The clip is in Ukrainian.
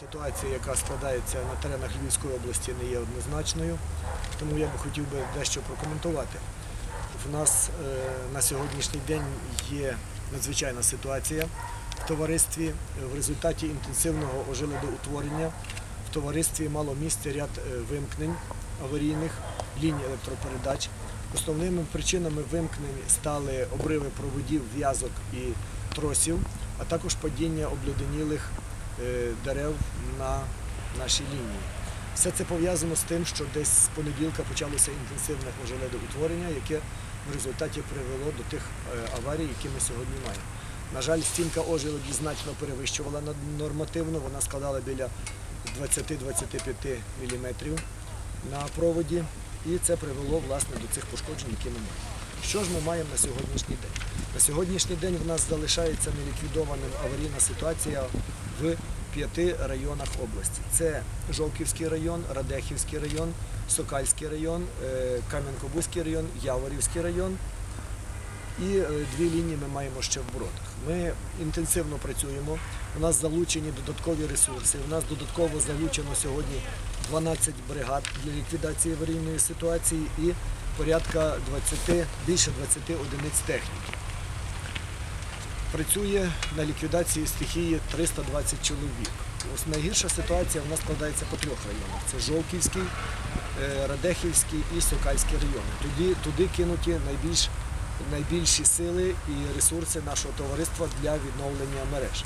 Ситуація, яка складається на теренах Львівської області, не є однозначною, тому я би хотів би дещо прокоментувати. В нас е, на сьогоднішній день є надзвичайна ситуація в товаристві. В результаті інтенсивного ожиледоутворення в товаристві мало місце ряд е, вимкнень аварійних ліній електропередач. Основними причинами вимкнень стали обриви проводів, в'язок і тросів, а також падіння обледенілих е, дерев на нашій лінії. Все це пов'язано з тим, що десь з понеділка почалося інтенсивне ожеледоутворення, яке в результаті привело до тих е, аварій, які ми сьогодні маємо. На жаль, стінка ожеледі значно перевищувала нормативно, вона складала біля 20-25 мм на проводі, і це привело власне до цих пошкоджень, які ми маємо. Що ж ми маємо на сьогоднішній день? На сьогоднішній день в нас залишається неліквідованим аварійна ситуація в п'яти районах області. Це Жовківський район, Радехівський район, Сокальський район, е, Кам'янко-Бузький район, Яворівський район. І е, дві лінії ми маємо ще в Бродах. Ми інтенсивно працюємо. У нас залучені додаткові ресурси. У нас додатково залучено сьогодні 12 бригад для ліквідації аварійної ситуації і порядка 20, більше 20 одиниць техніки. Працює на ліквідації стихії 320 чоловік. Ось найгірша ситуація в нас складається по трьох районах: це Жовківський, е, Радехівський і Сокальський райони. Туди, туди кинуті найбільш, найбільші сили і ресурси нашого товариства для відновлення мереж.